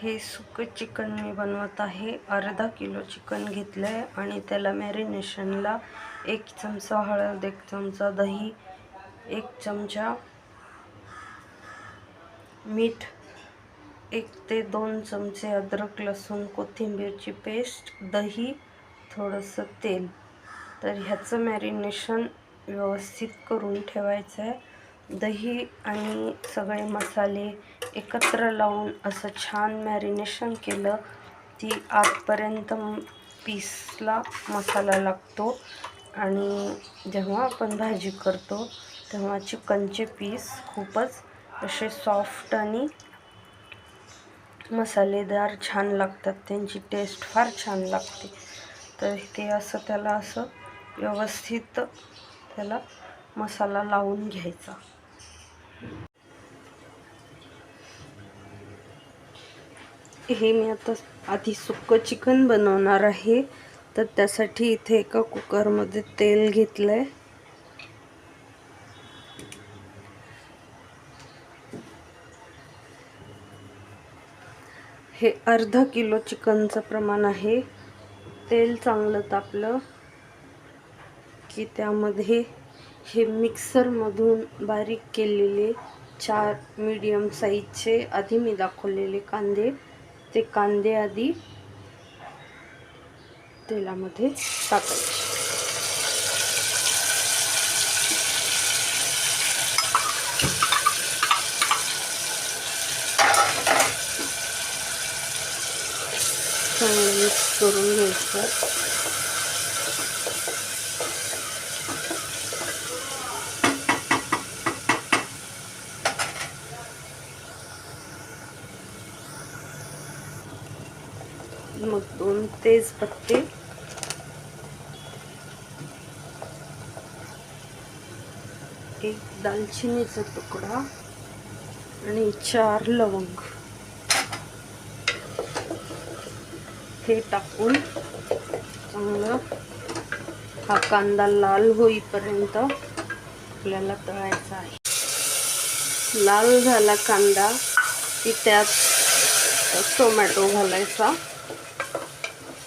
हे सुकं चिकन मी बनवत आहे. अर्धा किलो चिकन घेतलं आहे आणि त्याला मॅरिनेशनला एक चमचा हळद एक चमचा दही एक चमचा मीठ एक ते दोन चमचे अद्रक लसूण कोथिंबीरची पेस्ट दही थोडंसं तेल. तर ह्याचं मॅरिनेशन व्यवस्थित करून ठेवायचं आहे दही आणि सगळे मसाले एकत्र लावून असं छान मॅरिनेशन केलं. ती आतपर्यंत पीसला मसाला लागतो. आणि जेव्हा आपण भाजी करतो तेव्हा चिकनचे पीस खूपच असे सॉफ्ट आणि मसालेदार छान लागतात. त्यांची टेस्ट फार छान लागते. तर ते असं त्याला असं व्यवस्थित त्याला मसाला लावून घ्यायचा. हे मी आता आधी सुक्कं चिकन बनवणार आहे. तर त्यासाठी इथे एका कुकरमध्ये तेल घेतलं आहे हे अर्धा किलो चिकनचं प्रमाण आहे. तेल चांगलं तापलं की त्यामध्ये हे मिक्सरमधून बारीक केलेले चार मीडियम साईजचे आधी मी दाखवलेले कांदे. ते कांदे आधी तेलामध्ये टाकायचे. चांगलं मिक्स करून घ्यायचं मग दोन तेजपत्ते एक दालचिनीचा तुकडा आणि चार लवंग. हे टाकून चांगलं हा कांदा लाल होईपर्यंत आपल्याला तळायचा आहे. लाल झाला कांदा की त्यात टोमॅटो घालायचा.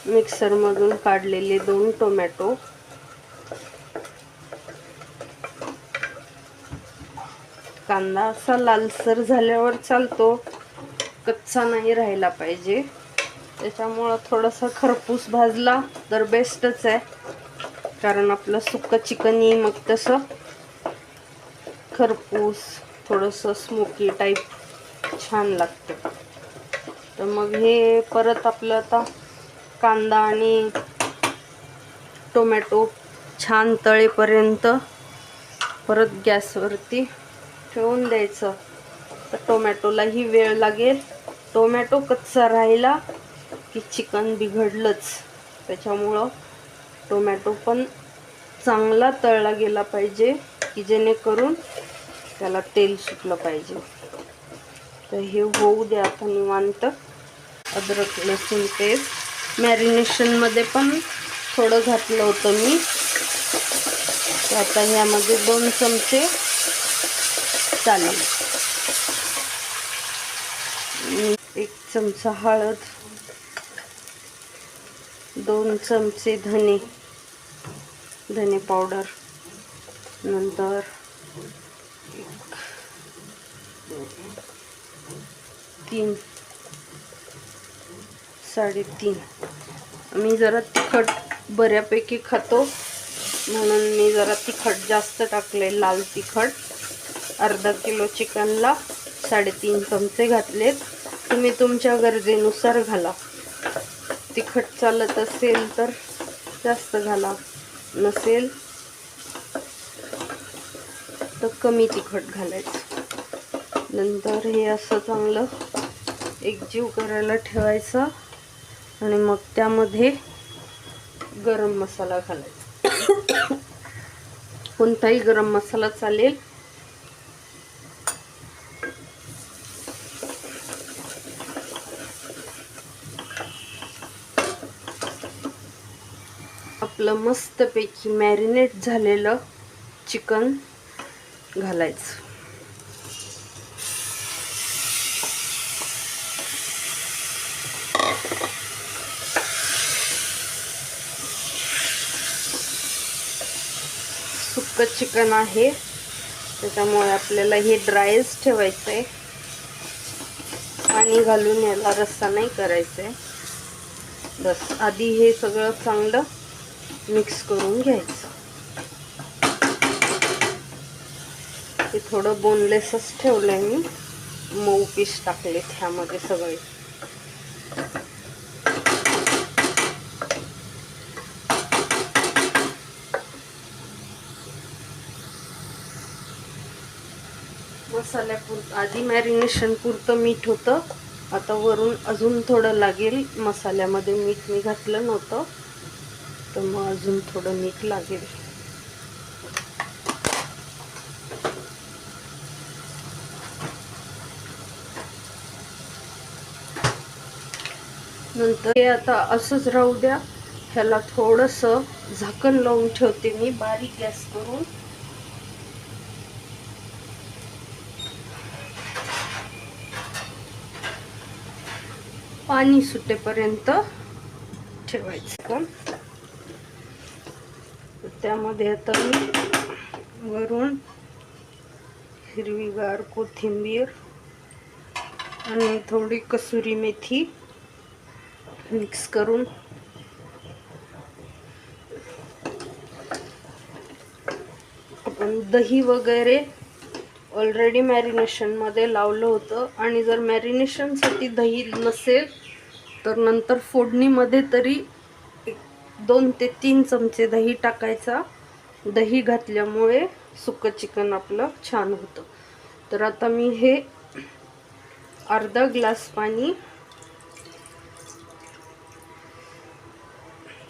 मिक्सरमधून काढलेले दोन टोमॅटो. कांदा असा लालसर झाल्यावर चालतो. कच्चा नाही राहिला पाहिजे. त्याच्यामुळं थोडासा खरपूस भाजला तर बेस्टच आहे. कारण आपलं सुक्क चिकनी मग तसं. खरपूस थोडंसं स्मोकी टाईप छान लागतं. तर मग हे परत आपलं आता कांदा आणि टोमॅटो छान तळेपर्यंत परत गॅसवरती ठेवून द्यायचं. तर टोमॅटोलाही वेळ लागेल. टोमॅटो कच्चा राहिला की चिकन बिघडलंच. त्याच्यामुळं टोमॅटो पण चांगला तळला गेला पाहिजे की जेणेकरून त्याला तेल सुटलं पाहिजे. तर हे होऊ द्या आता निवांत. अद्रक लसूण पेस्ट. मॅरिनेशनमध्ये पण थोडं घातलं होतं मी. आता ह्यामध्ये दोन चमचे चालेल. एक चमचा हळद दोन चमचे धने धने पावडर नंतर तीन. साडेतीन. मी जरा तिखट बऱ्यापैकी खातो. म्हणून मी जरा तिखट जास्त टाकले लाल तिखट. अर्धा किलो चिकनला साडेतीन चमचे घातलेत. तुम्ही तुमच्या गरजेनुसार घाला. तिखट चालत असेल तर जास्त घाला. नसेल तर कमी तिखट घालायचं. नंतर हे असं चांगलं एकजीव करायला ठेवायचं. आणि मग त्यामध्ये गरम मसाला घालायचा. कोणताही गरम मसाला चालेल. आपलं मस्तपैकी मॅरिनेट झालेलं चिकन घालायचं. सुकं चिकन आहे. त्याच्यामुळे आपल्याला हे ड्रायच ठेवायचं आहे पाणी घालून याला रस्सा नाही करायचा आहे बस आधी हे सगळं चांगलं मिक्स करून घ्यायचं. ते थोडं बोनलेसच ठेवलं आहे मी. मऊ पीस टाकले ह्यामध्ये सगळे. मसाल्यापुरतं आधी मॅरिनेशन पुरतं मीठ होतं. आता वरून अजून थोडं लागेल. मसाल्यामध्ये मीठ मी घातलं नव्हतं. तर मग अजून थोडं मीठ लागेल. नंतर हे आता असंच राहू द्या. ह्याला थोडंसं झाकण लावून ठेवते मी बारीक गॅस करून. पाणी सुटेपर्यंत ठेवायचं त्यामध्ये आता मी वरून हिरवीगार कोथिंबीर आणि थोडी कसुरी मेथी मिक्स करून आपण दही वगैरे ऑलरेडी मॅरिनेशनमध्ये लावलं होतं. आणि जर मॅरिनेशनसाठी दही नसेल तर नंतर फोडणीमध्ये तरी एक दोन ते तीन चमचे दही टाकायचा. दही घातल्यामुळे सुकं चिकन आपलं छान होतं. तर आता मी हे अर्धा ग्लास पाणी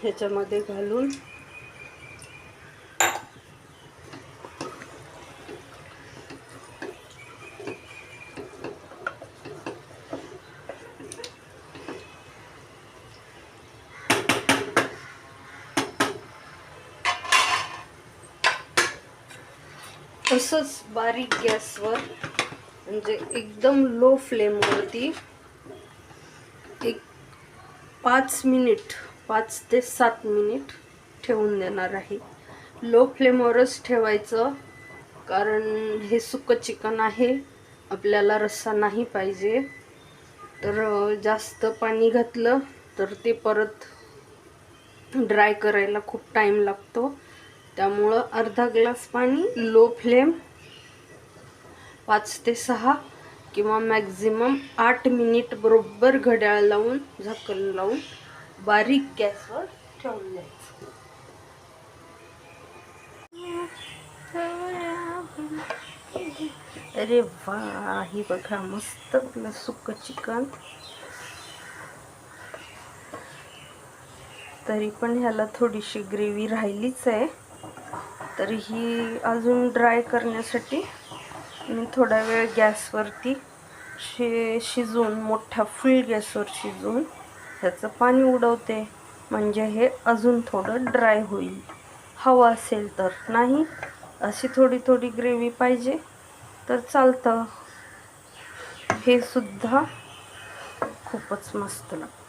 ह्याच्यामध्ये घालून तसंच बारीक गॅसवर म्हणजे एकदम लो फ्लेमवरती एक पाच मिनिट पाच ते सात मिनिट ठेवून देणार आहे. लो फ्लेमवरच ठेवायचं कारण हे सुकं चिकन आहे आपल्याला रस्सा नाही पाहिजे. तर जास्त पाणी घातलं तर ते परत ड्राय करायला खूप टाईम लागतो. त्यामुळं अर्धा ग्लास पाणी लो फ्लेम पाच ते सहा किंवा मॅक्झिमम आठ मिनिट बरोबर घड्याळ लावून झाकण लावून बारीक गॅसवर ठेवून द्यायचं. अरे वा ही बघा मस्त आपलं सुक चिकन. तरी पण ह्याला थोडीशी ग्रेव्ही राहिलीच आहे. तर ही अजून ड्राय करण्यासाठी मी थोडा वेळ गॅसवरती शि शिजवून मोठ्या फुल गॅसवर शिजवून त्याचं पाणी उडवते. म्हणजे हे अजून थोडं ड्राय होईल. हवं असेल तर. नाही अशी थोडी थोडी ग्रेव्ही पाहिजे तर चालतं. हे सुद्धा खूपच मस्त लागतं.